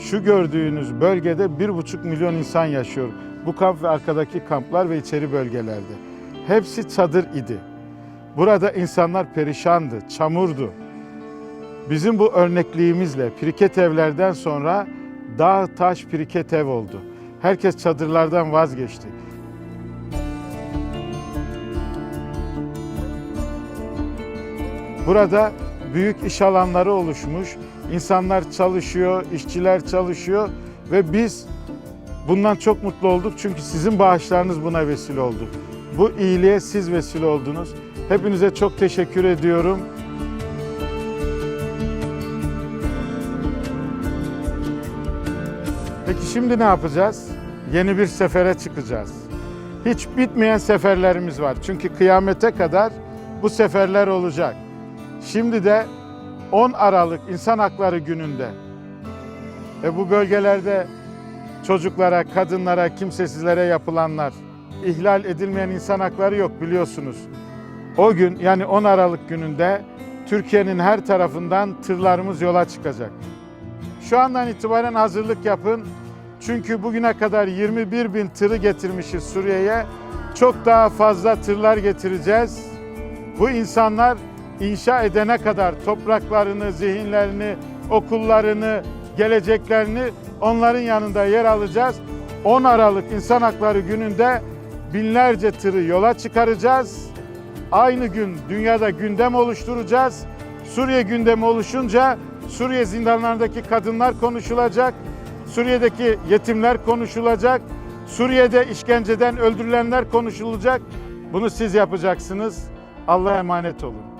Şu gördüğünüz bölgede bir buçuk milyon insan yaşıyor. Bu kamp ve arkadaki kamplar ve içeri bölgelerde. Hepsi çadır idi. Burada insanlar perişandı, çamurdu. Bizim bu örnekliğimizle piriket evlerden sonra dağ taş piriket ev oldu. Herkes çadırlardan vazgeçti. Burada büyük iş alanları oluşmuş. İnsanlar çalışıyor, işçiler çalışıyor ve biz bundan çok mutlu olduk çünkü sizin bağışlarınız buna vesile oldu. Bu iyiliğe siz vesile oldunuz. Hepinize çok teşekkür ediyorum. Peki şimdi ne yapacağız? Yeni bir sefere çıkacağız. Hiç bitmeyen seferlerimiz var. Çünkü kıyamete kadar bu seferler olacak. Şimdi de 10 Aralık İnsan Hakları Günü'nde ve bu bölgelerde çocuklara, kadınlara, kimsesizlere yapılanlar, ihlal edilmeyen insan hakları yok biliyorsunuz. O gün yani 10 Aralık gününde Türkiye'nin her tarafından tırlarımız yola çıkacak. Şu andan itibaren hazırlık yapın. Çünkü bugüne kadar 21 bin tırı getirmişiz Suriye'ye. Çok daha fazla tırlar getireceğiz. Bu insanlar inşa edene kadar topraklarını, zihinlerini, okullarını, geleceklerini onların yanında yer alacağız. 10 Aralık İnsan Hakları Günü'nde binlerce tırı yola çıkaracağız. Aynı gün dünyada gündem oluşturacağız. Suriye gündemi oluşunca Suriye zindanlarındaki kadınlar konuşulacak. Suriye'deki yetimler konuşulacak. Suriye'de işkenceden öldürülenler konuşulacak. Bunu siz yapacaksınız. Allah'a emanet olun.